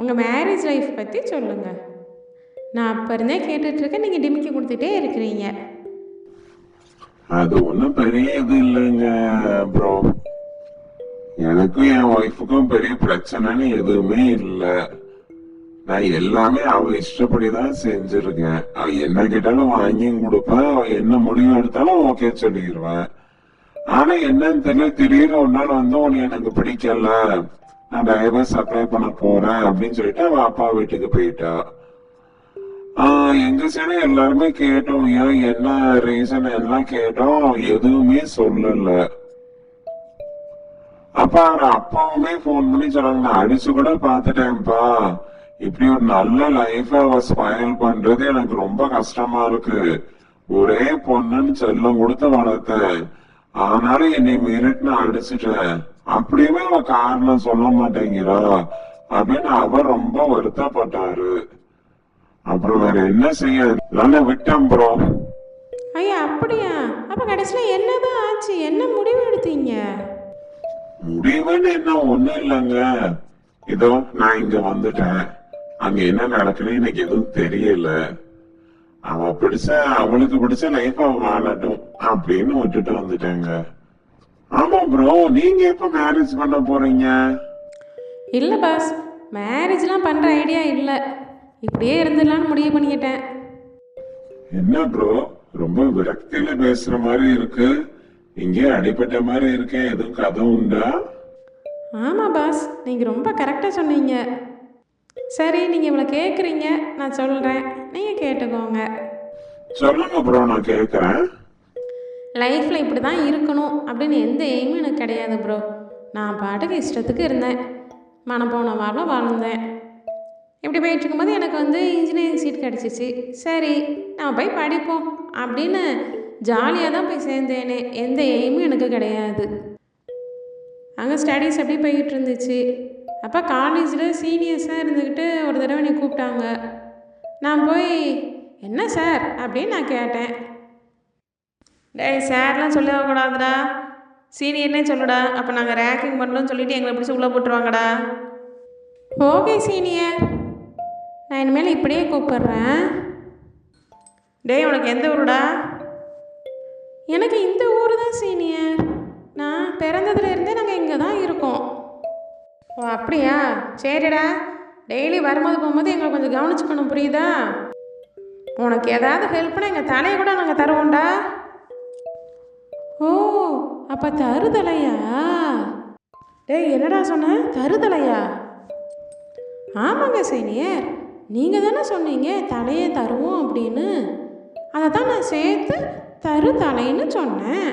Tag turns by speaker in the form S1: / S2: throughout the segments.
S1: உங்கள் marriage life பற்றி சொல்லுங்கள் நான் அப்போ இருந்தே கேட்டுட்ருக்கேன் நீங்கள் டிமிக்கி கொடுத்துட்டே இருக்கிறீங்க.
S2: அது ஒன்றும் பெரிய இது இல்லைங்க ப்ரோ எனக்கும் என் ஒய்ஃபுக்கும் பெரிய பிரச்சனைன்னு எதுவுமே இல்லை. நான் எல்லாமே அவ இஷ்டப்படிதான் செஞ்சிருக்கேன். அவ என்ன கேட்டாலும் வாங்கியும் கொடுப்பேன் அவ என்ன முடிவு எடுத்தாலும் ஓகே சொல்லிடுவேன் ஆனா என்னன்னு தெரியல திடீர்னு ஒரு நாள் வந்து உன்னை எனக்கு பிடிக்கல. நான் டைவர்ஸ் அப்ளை பண்ண போறேன் அப்படின்னு சொல்லிட்டு அவன் அப்பா வீட்டுக்கு போயிட்டா. ஆஹ் எங்க சைடு எல்லாருமே கேட்டோம். ஏன் என்ன ரீசன் எல்லாம் கேட்டோம். எதுவுமே சொல்லல. அப்ப அவர் அப்பாவுமே போன் பண்ணி சொன்னாங்க. நான் அடிச்சு கூட பாத்துட்டேன்ப்பா இப்படி ஒரு நல்ல லைஃப அவ ஸ்பைல் பண்றது எனக்கு ரொம்ப கஷ்டமா இருக்கு. ஒரே பொண்ணுன்னு செல்லம் கொடுத்து வளர்த்தேன். ஆனாலும் என்னை மீறிட்டு நான் அடிச்சுட்டேன். அப்படியுமே அவ காரணம் சொல்ல மாட்டேங்கிறா. அப்படின்னு அவர் ரொம்ப வருத்தப்பட்டாரு. அப்புறம் வேற என்ன செய்ய? நல்லா விட்டேன் ப்ரோ
S1: ஐயா அப்படியா? அப்போ கடைசியில் என்னதான் ஆச்சு? என்ன முடிவு எடுத்தீங்க?
S2: முடிவுன்னு என்ன ஒண்ணும் இல்லைங்க. இதோ நான் இங்க வந்துட்டேன். அங்க என்ன நடக்குன்னு எனக்கு எதுவும் தெரியல. அவ பிடிச்ச அவளுக்கு பிடிச்ச லைஃப் அவ வாழட்டும் அப்படின்னு விட்டுட்டு வந்துட்டேங்க. ஆமா ப்ரோ நீங்க எப்ப மேரேஜ் பண்ண போறீங்க?
S1: இல்லை பாஸ் மேரேஜ்லாம் பண்ணுற ஐடியா இல்லை. இப்படியே இருந்துடலான்னு முடிவு பண்ணிக்கிட்டேன்.
S2: என்ன ப்ரோ ரொம்ப விரக்தியில பேசுற மாதிரி இருக்கு. இங்கே அடிபட்ட மாதிரி இருக்கேன் எதுவும் கதை உண்டா?
S1: ஆமாம் பாஸ் நீங்கள் ரொம்ப கரெக்டாக சொன்னீங்க. சரி நீங்கள் இவ்வளோ கேட்குறீங்க நான் சொல்கிறேன் நீங்கள் கேட்டுக்கோங்க.
S2: சொல்லுங்க ப்ரோ நான் கேக்குறேன்.
S1: லைஃப்பில் இப்படி தான் இருக்கணும் அப்படின்னு எந்த எய்மும் எனக்கு கிடையாது ப்ரோ நான் பாட்டுக்கு இஷ்டத்துக்கு இருந்தேன். மனம் போன வாரம் வாழ்ந்தேன். இப்படி போயிட்டுருக்கும்போது எனக்கு வந்து இன்ஜினியரிங் சீட் கிடச்சிச்சு. சரி நான் போய் படிப்போம் அப்படின்னு ஜாலியாக தான் போய் சேர்ந்தேனே. எந்த எய்மும் எனக்கு கிடையாது. அங்கே ஸ்டடீஸ் அப்படியே போய்கிட்டு இருந்துச்சு. அப்போ காலேஜில் சீனியர்ஸாக இருந்துக்கிட்டு ஒரு தடவை என்னை கூப்பிட்டாங்க. நான் போய் என்ன சார் அப்படின்னு நான் கேட்டேன். டேய் சார்லாம் சொல்லக்கூடாதுடா சீனியர்னே சொல்லுடா. அப்போ நாங்கள் ரேக்கிங் பண்ணலன்னு சொல்லிட்டு எங்களை பிடிச்சி உள்ளே போட்டுருவாங்கடா. Okay senior. நான் இனிமேல் இப்படியே கூப்பிட்றேன். டேய் உனக்கு எந்த ஊருடா? எனக்கு இந்த ஊர் தான் சீனியர். நான் பிறந்ததுல இருந்தே நாங்கள் இங்கே தான் இருக்கோம். ஓ அப்படியா? சரிடா. டெய்லி வரும்போது போகும்போது எங்களை கொஞ்சம் கவனிச்சுக்கணும் புரியுதா? உனக்கு ஏதாவது ஹெல்ப்னா எங்கள் தலையை கூட நாங்கள் தருவோம்டா. ஓ அப்போ தருதலையா? டேய் என்னடா சொன்ன? தருதலையா? ஆமாங்க சீனியர். நீங்கள் தானே சொன்னீங்க தலையை தருவோம் அப்படின்னு. அதை தான் நான் சேர்த்து தருதலைன்னு சொன்னேன்.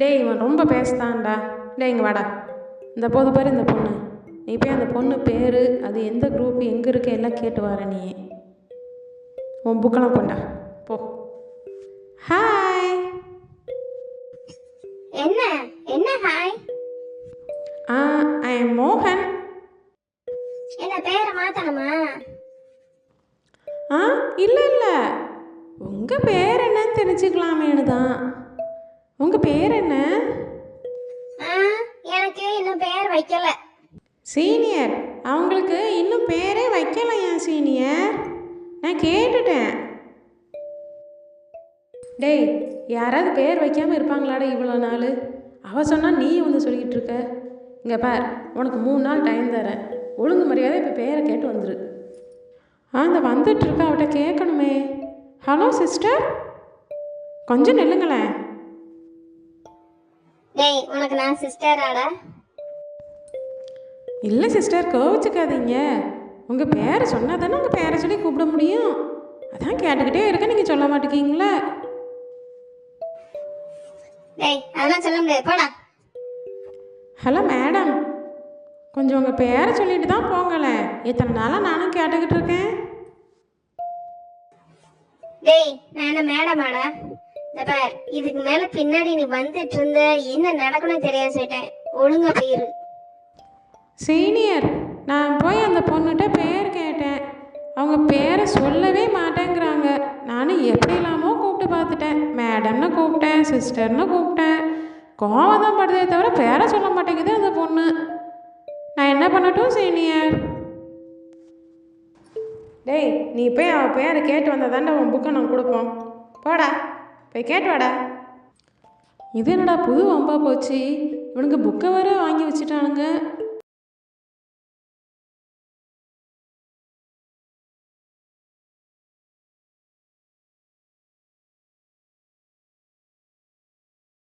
S1: டேய் இவன் ரொம்ப பேசுதான்டா. டேய் இங்கே வாடா. இந்த போது பாரு இந்த பொண்ணு. நீ போய் அந்த பொண்ணு பேர் அது எந்த குரூப் எங்கே இருக்கு எல்லாம் கேட்டு வர நீ உன் புக்கெல்லாம் கொண்டா போ. ஹாய்
S3: என்ன? என்ன ஹாய்?
S1: ஆ ஐ எம் மோகன்.
S3: என்ன பேரை மாத்தணுமா?
S1: ஆ இல்லை இல்லை. உங்கள் பேர் என்னன்னு தெரிஞ்சுக்கலாமேனு தான். உங்கள் பேர் என்ன?
S3: ஆ எனக்கு இன்னும் பேர் வைக்கல.
S1: சீனியர். அவங்களுக்கு இன்னும் பேரே வைக்கலையா சீனியர்? நான் கேட்டுட்டேன். டேய் யாராவது பேர் வைக்காமல் இருப்பாங்களாடா இவ்வளோ நாள்? அவ சொன்னால் நீ வந்து சொல்லிக்கிட்டு இருக்க. இங்கே பார் உனக்கு மூணு நாள் டைம் தரேன். ஒழுங்கு மரியாதை இப்போ பேரை கேட்டு வந்துரு. ஆ இந்த வந்துட்டு இருக்க அவட்ட கேட்கணுமே ஹலோ சிஸ்டர் கொஞ்சம் நில்லுங்களேன்.
S3: டேய் உனக்கு நான் சிஸ்டராடா
S1: இல்லை சிஸ்டர் கோவிச்சுக்காதீங்க. உங்கள் பேரை சொன்னால் தானே உங்கள் பேரை சொல்லி கூப்பிட முடியும். அதான் கேட்டுக்கிட்டே இருக்க நீங்கள் சொல்ல மாட்டேங்கிங்களா
S3: டேய் அதெல்லாம் சொல்ல முடியாது. போடா.
S1: Hello madam. கொஞ்சம் உங்கள் பேரை சொல்லிட்டு தான் போங்களேன் இத்தனை நாளாக நானும் கேட்டுக்கிட்டு இருக்கேன்.
S3: டேய் நான் என்ன மேடமாடா இந்த பார் இதுக்கு மேல பின்னாடி நீ வந்துட்டு இருந்த என்ன நடக்கணும் தெரியாது சொல்லிட்டேன். ஒழுங்கா போயிரு.
S1: சீனியர் நான் போய் அந்த பொண்ணுகிட்ட பேர் கேட்டேன். அவங்க பேரை சொல்லவே மாட்டேங்கிறாங்க. நானும் எப்படிலாமோ கூப்பிட்டு பார்த்துட்டேன். மேடம்னு கூப்பிட்டேன் சிஸ்டர்னு கூப்பிட்டேன். கோவம் தான் படுதே தவிர பேரை சொல்ல மாட்டேங்குது அந்த பொண்ணு. நான் என்ன பண்ணட்டும் சீனியர்? டேய் நீ போய் அவள் பேரை கேட்டு வந்தால் தாண்டா உன் புக்கை நான் கொடுப்போம். போடா போய் கேட்டு வாடா. இது என்னடா புது வம்பா போச்சு? இவனுக்கு புக்கை வர வாங்கி வச்சுட்டானுங்க.